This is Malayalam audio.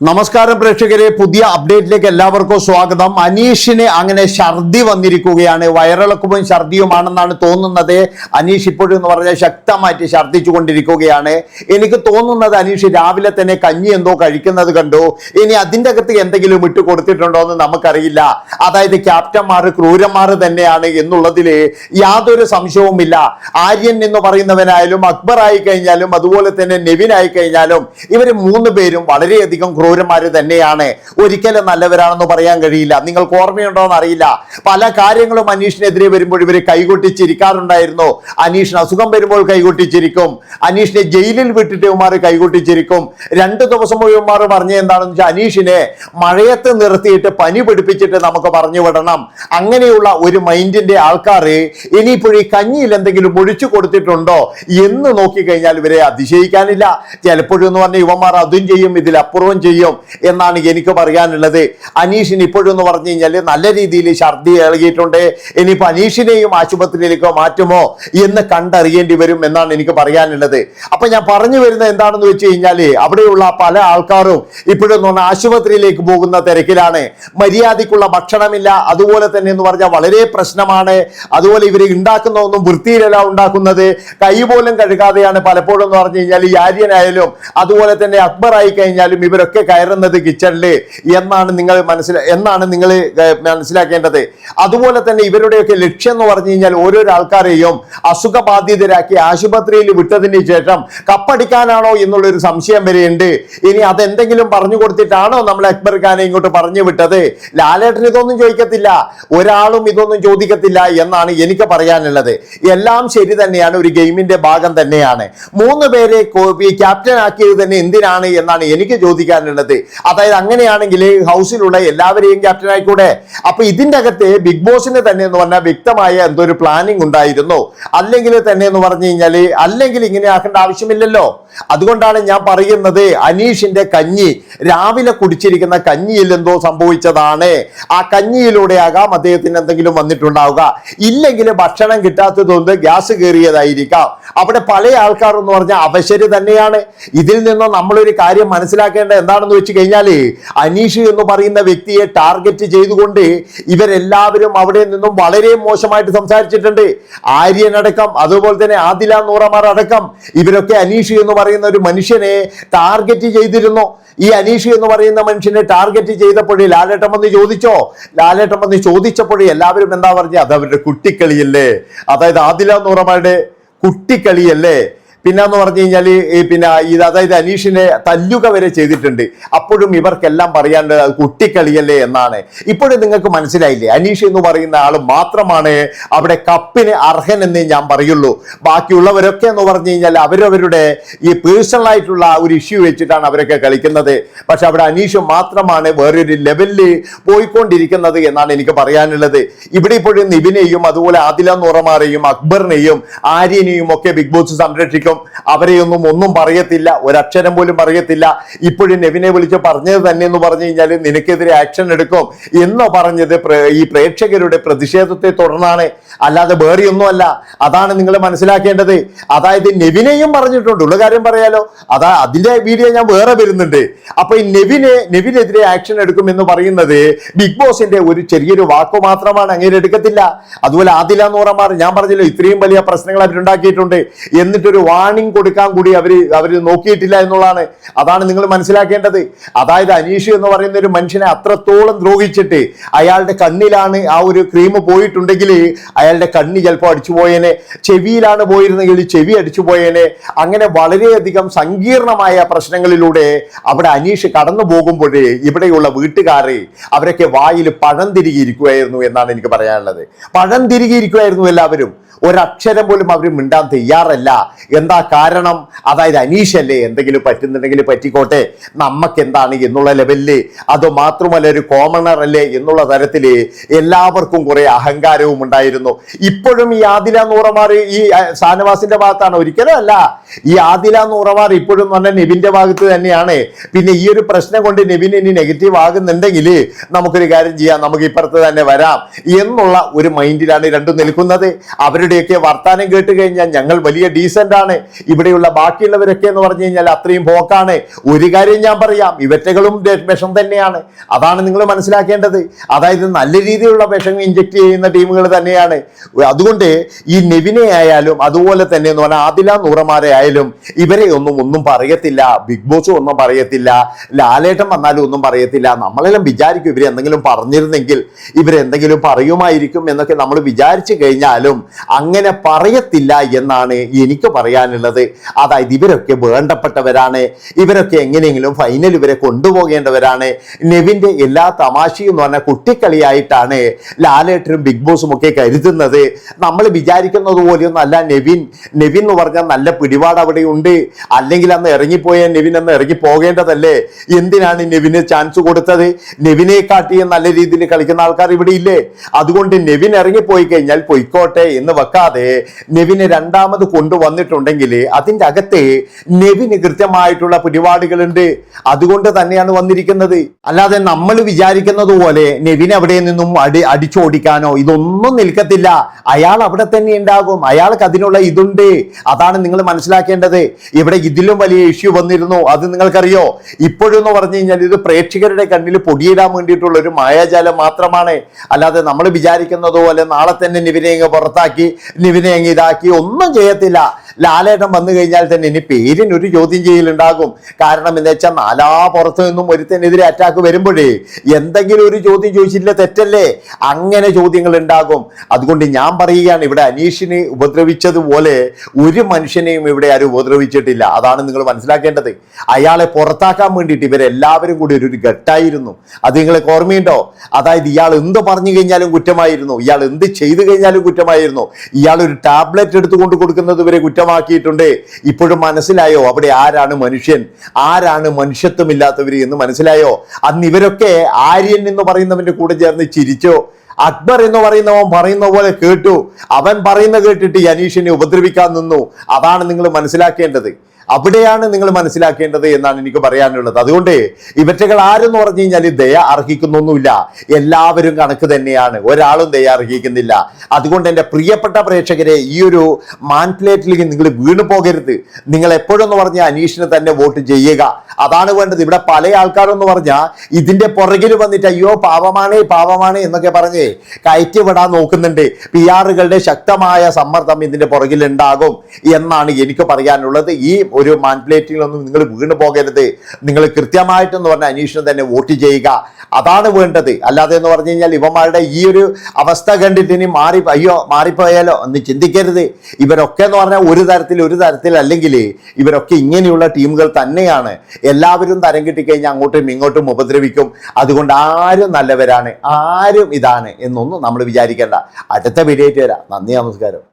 നമസ്കാരം പ്രേക്ഷകരെ പുതിയ അപ്ഡേറ്റിലേക്ക് എല്ലാവർക്കും സ്വാഗതം. അനീഷിന് അങ്ങനെ ഛർദി വന്നിരിക്കുകയാണ്. വയറിളക്കവും ഛർദിയുമാണെന്നാണ് തോന്നുന്നത്. അനീഷ് ഇപ്പോഴും എന്ന് പറഞ്ഞാൽ ശക്തമായിട്ട് ഛർദിച്ചു കൊണ്ടിരിക്കുകയാണ് എനിക്ക് തോന്നുന്നത് അനീഷ് രാവിലെ തന്നെ കഞ്ഞി എന്തോ കഴിക്കുന്നത് കണ്ടു. ഇനി അതിന്റെ അകത്ത് എന്തെങ്കിലും ഇട്ട് കൊടുത്തിട്ടുണ്ടോ എന്ന് നമുക്കറിയില്ല. അതായത് ക്യാപ്റ്റന്മാർ ക്രൂരന്മാർ തന്നെയാണ് എന്നുള്ളതിൽ യാതൊരു സംശയവുമില്ല. ആര്യൻ എന്ന് പറയുന്നവനായാലും അക്ബർ ആയി കഴിഞ്ഞാലും അതുപോലെ തന്നെ നെവിൻ ആയി കഴിഞ്ഞാലും ഇവർ മൂന്ന് പേരും വളരെയധികം ക്രൂരന്മാർ തന്നെയാണ്. ഒരിക്കലും നല്ലവരാണെന്ന് പറയാൻ കഴിയില്ല. നിങ്ങൾക്ക് ഓർമ്മയുണ്ടോ എന്ന് അറിയില്ല. പല കാര്യങ്ങളും അനീഷിനെതിരെ വരുമ്പോൾ ഇവർ കൈകൊട്ടിച്ചിരിക്കാറുണ്ടായിരുന്നു. അനീഷിന് അസുഖം വരുമ്പോൾ കൈകൊട്ടിച്ചിരിക്കും. അനീഷിനെ ജയിലിൽ വിട്ടിട്ട് ഇവന്മാർ കൈകൊട്ടിച്ചിരിക്കും. രണ്ട് ദിവസം ഇവന്മാർ പറഞ്ഞ എന്താണെന്ന് വെച്ചാൽ അനീഷിനെ മഴയത്ത് നിർത്തിയിട്ട് പനി പിടിപ്പിച്ചിട്ട് നമുക്ക് പറഞ്ഞു വിടണം. അങ്ങനെയുള്ള ഒരു മൈൻഡിന്റെ ആൾക്കാർ ഇനിയിപ്പോൾ ഈ കഞ്ഞിയിൽ എന്തെങ്കിലും ഒഴിച്ചു കൊടുത്തിട്ടുണ്ടോ എന്ന് നോക്കിക്കഴിഞ്ഞാൽ ഇവരെ അതിശയിക്കാനില്ല. ചിലപ്പോഴും എന്ന് പറഞ്ഞാൽ ഇവന്മാർ അതും ചെയ്യും ഇതിലപ്പുറവും ചെയ്യും. എന്നാണ് എനിക്ക് പറയാനുള്ളത്. അനീഷിന് ഇപ്പോഴെന്ന് പറഞ്ഞു കഴിഞ്ഞാൽ നല്ല രീതിയിൽ ഛർദി ഇളകിയിട്ടുണ്ട് ഇനിയിപ്പോൾ അനീഷിനെയും ആശുപത്രിയിലേക്കോ മാറ്റുമോ എന്ന് കണ്ടറിയേണ്ടി വരും എന്നാണ് എനിക്ക് പറയാനുള്ളത്. അപ്പം ഞാൻ പറഞ്ഞു വരുന്നത് എന്താണെന്ന് വെച്ച് കഴിഞ്ഞാൽ അവിടെയുള്ള പല ആൾക്കാരും ഇപ്പോഴെന്ന് പറഞ്ഞാൽ ആശുപത്രിയിലേക്ക് പോകുന്ന തിരക്കിലാണ്. മര്യാദയ്ക്കുള്ള ഭക്ഷണമില്ല. അതുപോലെ തന്നെ എന്ന് പറഞ്ഞാൽ വളരെ പ്രശ്നമാണ്. അതുപോലെ ഇവർ ഉണ്ടാക്കുന്ന ഒന്നും വൃത്തിയിലല്ല ഉണ്ടാക്കുന്നത്. കൈ പോലും കഴുകാതെയാണ് പലപ്പോഴും എന്ന് പറഞ്ഞു കഴിഞ്ഞാൽ ഈ ആര്യനായാലും അതുപോലെ തന്നെ അക്ബർ ആയി കഴിഞ്ഞാലും ഇവരൊക്കെ കയറുന്നത് കിച്ചണിൽ എന്നാണ് നിങ്ങൾ മനസ്സില എന്നാണ് നിങ്ങൾ മനസ്സിലാക്കേണ്ടത്. അതുപോലെ തന്നെ ഇവരുടെയൊക്കെ ലക്ഷ്യം എന്ന് പറഞ്ഞു കഴിഞ്ഞാൽ ഓരോരോ ആൾക്കാരെയും അസുഖബാധിതരാക്കി ആശുപത്രിയിൽ വിട്ടതിന് ശേഷം കപ്പടിക്കാനാണോ എന്നുള്ളൊരു സംശയം വരെയുണ്ട്. ഇനി അതെന്തെങ്കിലും പറഞ്ഞു കൊടുത്തിട്ടാണോ നമ്മൾ അക്ബർ ഖാനെ ഇങ്ങോട്ട് പറഞ്ഞു വിട്ടത്? ലാലേട്ടൻ ഇതൊന്നും ചോദിക്കത്തില്ല. ഒരാളും ഇതൊന്നും ചോദിക്കത്തില്ല എന്നാണ് എനിക്ക് പറയാനുള്ളത്. എല്ലാം ശരി തന്നെയാണ് ഒരു ഗെയിമിന്റെ ഭാഗം തന്നെയാണ്. മൂന്ന് പേരെ ക്യാപ്റ്റൻ ആക്കിയത് തന്നെ എന്തിനാണ് എന്നാണ് എനിക്ക് ചോദിക്കാനുള്ളത്. അതായത് അങ്ങനെയാണെങ്കിൽ ഹൗസിലുള്ള എല്ലാവരെയും ക്യാപ്റ്റൻ ആയിക്കൂടെ? അപ്പൊ ഇതിന്റെ അകത്ത് ബിഗ് ബോസിന് തന്നെ എന്ന് പറഞ്ഞാൽ വ്യക്തമായ എന്തോ ഒരു പ്ലാനിങ് ഉണ്ടായിരുന്നു. അല്ലെങ്കിൽ തന്നെ എന്ന് പറഞ്ഞു കഴിഞ്ഞാൽ അല്ലെങ്കിൽ ഇങ്ങനെ ആക്കേണ്ട ആവശ്യമില്ലല്ലോ. അതുകൊണ്ടാണ് ഞാൻ പറയുന്നത് അനീഷിന്റെ കഞ്ഞി രാവിലെ കുടിച്ചിരിക്കുന്ന കഞ്ഞിയിൽ എന്തോ സംഭവിച്ചതാണ്. ആ കഞ്ഞിയിലൂടെ ആകാം അദ്ദേഹത്തിന് എന്തെങ്കിലും വന്നിട്ടുണ്ടാവുക. ഇല്ലെങ്കിൽ ഭക്ഷണം കിട്ടാത്തതുകൊണ്ട് ഗ്യാസ് കയറിയതായിരിക്കാം. അവിടെ പല ആൾക്കാർ എന്ന് പറഞ്ഞാൽ അവശര് തന്നെയാണ്. ഇതിൽ നിന്നും നമ്മളൊരു കാര്യം മനസ്സിലാക്കേണ്ട എന്താണെന്ന് വെച്ച് കഴിഞ്ഞാൽ അനീഷ് എന്ന് പറയുന്ന വ്യക്തിയെ ടാർഗറ്റ് ചെയ്തുകൊണ്ട് ഇവരെല്ലാവരും അവിടെ നിന്നും വളരെ മോശമായിട്ട് സംസാരിച്ചിട്ടുണ്ട്. ആര്യൻ അടക്കം അതുപോലെ തന്നെ ആദില നൂറമാർ അടക്കം ഇവരൊക്കെ അനീഷ് എന്ന് പറയുന്ന ഒരു മനുഷ്യനെ ടാർഗറ്റ് ചെയ്തിരുന്നു. ഈ അനീഷ് എന്ന് പറയുന്ന മനുഷ്യനെ ടാർഗറ്റ് ചെയ്തപ്പോഴേ ലാലേട്ടൻ വന്ന് ചോദിച്ചോ? ലാലേട്ടൻ വന്ന് ചോദിച്ചപ്പോഴേ എല്ലാവരും എന്താ പറഞ്ഞത് അത് അവരുടെ കുട്ടിക്കളിയല്ലേ? അതായത് ആദില നൂറമ്മയുടെ കുട്ടിക്കളിയല്ലേ? പിന്നെന്ന് പറഞ്ഞു കഴിഞ്ഞാൽ പിന്നെ ഇത് അതായത് അനീഷിനെ തല്ലുക വരെ ചെയ്തിട്ടുണ്ട്. അപ്പോഴും ഇവർക്കെല്ലാം പറയാനുള്ളത് അത് കുട്ടിക്കളിയല്ലേ എന്നാണ്. ഇപ്പോഴും നിങ്ങൾക്ക് മനസ്സിലായില്ലേ? അനീഷ് എന്ന് പറയുന്ന ആൾ മാത്രമാണ് അവിടെ കപ്പിന് അർഹൻ എന്ന് ഞാൻ പറയുള്ളൂ. ബാക്കിയുള്ളവരൊക്കെ എന്ന് പറഞ്ഞു കഴിഞ്ഞാൽ അവരവരുടെ ഈ പേഴ്സണൽ ആയിട്ടുള്ള ഒരു ഇഷ്യൂ വെച്ചിട്ടാണ് അവരൊക്കെ കളിക്കുന്നത്. പക്ഷെ അവിടെ അനീഷ് മാത്രമാണ് വേറൊരു ലെവലിൽ പോയിക്കൊണ്ടിരിക്കുന്നത് എന്നാണ് എനിക്ക് പറയാനുള്ളത്. ഇവിടെ ഇപ്പോഴും നിബിനെയും അതുപോലെ ആദില നൂറമാരെയും അക്ബറിനെയും ആര്യനെയും ഒക്കെ ബിഗ് ബോസ് സംരക്ഷിക്കും അവരെയൊന്നും ഒന്നും പറയത്തില്ല ഒരക്ഷരം പോലും പറയത്തില്ല. ഇപ്പോഴും നെവിനെ വിളിച്ച് പറഞ്ഞത് തന്നെ എന്ന് പറഞ്ഞു കഴിഞ്ഞാൽ നിനക്കെതിരെ ആക്ഷൻ എടുക്കും എന്ന് പറഞ്ഞത് ഈ പ്രേക്ഷകരുടെ പ്രതിഷേധത്തെ തുടർന്നാണ്. അല്ലാതെ വേറെ ഒന്നുമല്ല അതാണ് നിങ്ങൾ മനസ്സിലാക്കേണ്ടത്. അതായത് നെവിനെയും പറഞ്ഞിട്ടുണ്ട്. ഉള്ള കാര്യം പറയാലോ. അതാ അതിന്റെ വീഡിയോ ഞാൻ വേറെ വരുന്നുണ്ട്. അപ്പൊ ഈ നെവിനെ നെവിനെതിരെ ആക്ഷൻ എടുക്കും എന്ന് പറയുന്നത് ബിഗ് ബോസിന്റെ ഒരു ചെറിയൊരു വാക്കു മാത്രമാണ്. അങ്ങനെ എടുക്കത്തില്ല. അതുപോലെ ആദില നൂറമാർ ഞാൻ പറഞ്ഞല്ലോ ഇത്രയും വലിയ പ്രശ്നങ്ങൾ അവരുണ്ടാക്കിയിട്ടുണ്ട്. എന്നിട്ടൊരു വാണിംഗ് കൊടുക്കാൻ കൂടി അവർ അവർ നോക്കിയിട്ടില്ല എന്നുള്ളതാണ്. അതാണ് നിങ്ങൾ മനസ്സിലാക്കേണ്ടത്. അതായത് അനീഷ് എന്ന് പറയുന്ന ഒരു മനുഷ്യനെ അത്രത്തോളം ദ്രോഹിച്ചിട്ട് അയാളുടെ കണ്ണിലാണ് ആ ഒരു ക്രീം പോയിട്ടുണ്ടെങ്കിൽ അയാളുടെ കണ്ണ് ചിലപ്പോൾ അടിച്ചു പോയേനെ. ചെവിയിലാണ് പോയിരുന്നെങ്കിൽ ചെവി അടിച്ചു പോയേനെ. അങ്ങനെ വളരെയധികം സങ്കീർണമായ പ്രശ്നങ്ങളിലൂടെ അവിടെ അനീഷ് കടന്നു പോകുമ്പോഴേ ഇവിടെയുള്ള വീട്ടുകാർ അവരൊക്കെ വായിൽ പഴം തിരികിയിരിക്കുമായിരുന്നു എന്നാണ് എനിക്ക് പറയാനുള്ളത്. പഴം തിരികിയിരിക്കുമായിരുന്നു എല്ലാവരും. ഒരക്ഷരം പോലും അവർ മിണ്ടാൻ തയ്യാറല്ല. എന്താ കാരണം? അതായത് അനീഷല്ലേ എന്തെങ്കിലും പറ്റുന്നുണ്ടെങ്കിൽ പറ്റിക്കോട്ടെ. നമുക്ക് എന്താണ് എന്നുള്ള ലെവലിൽ അത് മാത്രമല്ല ഒരു കോമണർ അല്ലേ എന്നുള്ള തരത്തിൽ എല്ലാവർക്കും കുറെ അഹങ്കാരവും ഉണ്ടായിരുന്നു. ഇപ്പോഴും ഈ ആദില നൂറമാർ ഈ ഷാനവാസിന്റെ ഭാഗത്താണ്. ഒരിക്കലും അല്ല. ഈ ആദില നൂറമാർ ഇപ്പോഴും പറഞ്ഞാൽ നെവിന്റെ ഭാഗത്ത് തന്നെയാണ്. പിന്നെ ഈ ഒരു പ്രശ്നം കൊണ്ട് നെവിൻ ഇനി നെഗറ്റീവ് ആകുന്നുണ്ടെങ്കിൽ നമുക്കൊരു കാര്യം ചെയ്യാം. നമുക്ക് ഇപ്പുറത്ത് തന്നെ വരാം എന്നുള്ള ഒരു മൈൻഡിലാണ് രണ്ടും നിൽക്കുന്നത്. അവരുടെയൊക്കെ വർത്താനം കേട്ട് കഴിഞ്ഞാൽ ഞങ്ങൾ വലിയ ഡീസന്റ് ആണ്. ഇവിടെയുള്ള ബാക്കിയുള്ളവരൊക്കെ എന്ന് പറഞ്ഞു കഴിഞ്ഞാൽ അത്രയും പോക്കാണ്. ഒരു കാര്യം ഞാൻ പറയാം ഇവറ്റകളും വിഷം തന്നെയാണ്. അതാണ് നിങ്ങൾ മനസ്സിലാക്കേണ്ടത്. അതായത് നല്ല രീതിയിലുള്ള വിഷം ഇഞ്ചക്ട് ചെയ്യുന്ന ടീമുകൾ തന്നെയാണ്. അതുകൊണ്ട് ഈ നെവിനെ ആയാലും അതുപോലെ തന്നെ എന്ന് പറഞ്ഞാൽ ആദില നൂറമാരെ ആയാലും ഇവരെ ഒന്നും ഒന്നും പറയത്തില്ല. ബിഗ് ബോസ് ഒന്നും പറയത്തില്ല. ലാലേട്ടൻ വന്നാലും ഒന്നും പറയത്തില്ല. നമ്മളെല്ലാം വിചാരിക്കും ഇവരെ എന്തെങ്കിലും പറഞ്ഞിരുന്നെങ്കിൽ ഇവരെന്തെങ്കിലും പറയുമായിരിക്കും എന്നൊക്കെ നമ്മൾ വിചാരിച്ചു കഴിഞ്ഞാലും അങ്ങനെ പറയത്തില്ല എന്നാണ് എനിക്ക് പറയാനുള്ളത് അതായത് ഇവരൊക്കെ വേണ്ടപ്പെട്ടവരാണ്. ഇവരൊക്കെ എങ്ങനെയെങ്കിലും ഫൈനൽ ഇവരെ കൊണ്ടുപോകേണ്ടവരാണ്. നെവിന്റെ എല്ലാ തമാശയും എന്ന് പറഞ്ഞാൽ കുട്ടിക്കളിയായിട്ടാണ് ലാലേട്ടനും ബിഗ് ബോസും ഒക്കെ കരുതുന്നത്. നമ്മൾ വിചാരിക്കുന്നത് പോലെയൊന്നും അല്ല നെവിൻ. നെവിൻ എന്ന് പറഞ്ഞാൽ നല്ല പിടിപാട് അവിടെ ഉണ്ട് അല്ലെങ്കിൽ അന്ന് ഇറങ്ങിപ്പോയ നെവിൻ അന്ന് ഇറങ്ങി പോകേണ്ടതല്ലേ? എന്തിനാണ് നെവിന് ചാൻസ് കൊടുത്തത്? നെവിനെ കാട്ടി നല്ല രീതിയിൽ കളിക്കുന്ന ആൾക്കാർ ഇവിടെ ഇല്ലേ? അതുകൊണ്ട് നെവിൻ ഇറങ്ങിപ്പോയി കഴിഞ്ഞാൽ പൊയ്ക്കോട്ടെ എന്ന് വെക്കാതെ നെവിനെ രണ്ടാമത് കൊണ്ടുവന്നിട്ടുണ്ടെങ്കിൽ അതിന്റെ അകത്തെ നെവിന് കൃത്യമായിട്ടുള്ള പിടിപാടുകളുണ്ട് അതുകൊണ്ട് തന്നെയാണ് വന്നിരിക്കുന്നത്. അല്ലാതെ നമ്മൾ വിചാരിക്കുന്നത് പോലെ നെവിൻ അവിടെ നിന്നും അടി അടിച്ചോടിക്കാനോ ഇതൊന്നും നിൽക്കത്തില്ല. അയാൾ അവിടെ തന്നെ ഉണ്ടാകും. അയാൾക്ക് അതിനുള്ള ഇതുണ്ട്. അതാണ് നിങ്ങൾ മനസ്സിലാക്കേണ്ടത്. ഇവിടെ ഇതിലും വലിയ ഇഷ്യൂ വന്നിരുന്നു. അത് നിങ്ങൾക്കറിയോ? ഇപ്പോഴെന്ന് പറഞ്ഞു കഴിഞ്ഞാൽ ഇത് പ്രേക്ഷകരുടെ കണ്ണിൽ പൊടിയിടാൻ വേണ്ടിയിട്ടുള്ള ഒരു മായാജാലം മാത്രമാണ്. അല്ലാതെ നമ്മൾ വിചാരിക്കുന്നത് പോലെ നാളെ തന്നെ നിവിനെ അങ്ങ് പുറത്താക്കി നിവിനെ അങ്ങ് ഇതാക്കി ഒന്നും ചെയ്യത്തില്ല. ലാലേട്ടൻ വന്നു കഴിഞ്ഞാൽ തന്നെ ഇനി പേരിന് ഒരു ചോദ്യം ചെയ്യലുണ്ടാകും. കാരണം എന്താ വെച്ചാൽ നാലാ പുറത്തു നിന്നും ഒരുത്തനെതിരെ അറ്റാക്ക് വരുമ്പോഴേ എന്തെങ്കിലും ഒരു ചോദ്യം ചോദിച്ചിട്ടില്ല തെറ്റല്ലേ? അങ്ങനെ ചോദ്യങ്ങൾ ഉണ്ടാകും. അതുകൊണ്ട് ഞാൻ പറയുകയാണ് ഇവിടെ അനീഷിനെ ഉപദ്രവിച്ചതുപോലെ ഒരു മനുഷ്യനെയും ഇവിടെ ആരും ഉപദ്രവിച്ചിട്ടില്ല. അതാണ് നിങ്ങൾ മനസ്സിലാക്കേണ്ടത്. അയാളെ പുറത്താക്കാൻ വേണ്ടിയിട്ട് ഇവരെല്ലാവരും കൂടി ഒരു ഘട്ടായിരുന്നു. അത് നിങ്ങളെ ഓർമ്മയുണ്ടോ? അതായത് ഇയാൾ എന്ത് പറഞ്ഞു കഴിഞ്ഞാലും കുറ്റമായിരുന്നു. ഇയാൾ എന്ത് ചെയ്തു കഴിഞ്ഞാലും കുറ്റമായിരുന്നു. ഇയാൾ ഒരു ടാബ്ലറ്റ് എടുത്തുകൊണ്ട് കൊടുക്കുന്നത് വരെ കുറ്റമാക്കിയിട്ടുണ്ട് ഇപ്പോഴും മനസ്സിലായോ? അവിടെ ആരാണ് മനുഷ്യൻ? ആരാണ് മനുഷ്യത്വമില്ലാത്തവർ എന്ന് മനസ്സിലായോ? അന്ന് ഇവരൊക്കെ ആര്യൻ എന്ന് പറയുന്നവന്റെ കൂടെ ചേർന്ന് ചിരിച്ചോ? അക്ബർ എന്ന് പറയുന്നവൻ പറയുന്ന പോലെ കേട്ടു. അവൻ പറയുന്ന കേട്ടിട്ട് ഈ അനീഷിനെ ഉപദ്രവിക്കാൻ നിന്നു. അതാണ് നിങ്ങൾ മനസ്സിലാക്കേണ്ടത്. അവിടെയാണ് നിങ്ങൾ മനസ്സിലാക്കേണ്ടത് എന്നാണ് എനിക്ക് പറയാനുള്ളത്. അതുകൊണ്ട് ഇവറ്റകൾ ആരെന്ന് പറഞ്ഞു കഴിഞ്ഞാൽ ദയ അർഹിക്കുന്നൊന്നുമില്ല. എല്ലാവരും കണക്ക് തന്നെയാണ്. ഒരാളും ദയ അർഹിക്കുന്നില്ല. അതുകൊണ്ട് എന്റെ പ്രിയപ്പെട്ട പ്രേക്ഷകരെ ഈ ഒരു മാൻപ്ലേറ്റിലേക്ക് നിങ്ങൾ വീണു പോകരുത്. നിങ്ങൾ എപ്പോഴെന്ന് പറഞ്ഞാൽ അനീഷിനെ തന്നെ വോട്ട് ചെയ്യുക. അതാണ് വേണ്ടത്. ഇവിടെ പല ആൾക്കാരെന്ന് പറഞ്ഞാൽ ഇതിന്റെ പുറകിൽ വന്നിട്ട് അയ്യോ പാവമാണ് പാവമാണ് എന്നൊക്കെ പറഞ്ഞ് കയറ്റി വിടാൻ നോക്കുന്നുണ്ട്. പി ആറുകളുടെ ശക്തമായ സമ്മർദ്ദം ഇതിന്റെ പുറകിൽ ഉണ്ടാകും എന്നാണ് എനിക്ക് പറയാനുള്ളത്. ഈ ഒരു മാൻപ്ലേറ്റിലൊന്നും നിങ്ങൾ വീണ് പോകരുത്. നിങ്ങൾ കൃത്യമായിട്ടെന്ന് പറഞ്ഞ അന്വേഷണം തന്നെ വോട്ട് ചെയ്യുക. അതാണ് വേണ്ടത്. അല്ലാതെ എന്ന് പറഞ്ഞു കഴിഞ്ഞാൽ ഇവന്മാരുടെ ഈ ഒരു അവസ്ഥ കണ്ടിട്ട് ഇനി മാറി അയ്യോ മാറിപ്പോയാലോ എന്ന് ചിന്തിക്കരുത്. ഇവരൊക്കെ എന്ന് പറഞ്ഞാൽ ഒരു തരത്തിൽ ഒരു തരത്തിൽ അല്ലെങ്കിൽ ഇവരൊക്കെ ഇങ്ങനെയുള്ള ടീമുകൾ തന്നെയാണ്. എല്ലാവരും തരം കിട്ടിക്കഴിഞ്ഞാൽ അങ്ങോട്ടും ഇങ്ങോട്ടും ഉപദ്രവിക്കും. അതുകൊണ്ട് ആരും നല്ലവരാണ് ആരും ഇതാണ് എന്നൊന്നും നമ്മൾ വിചാരിക്കേണ്ട. അടുത്ത വീഡിയോ ആയിട്ട് വരാം. നന്ദി നമസ്കാരം.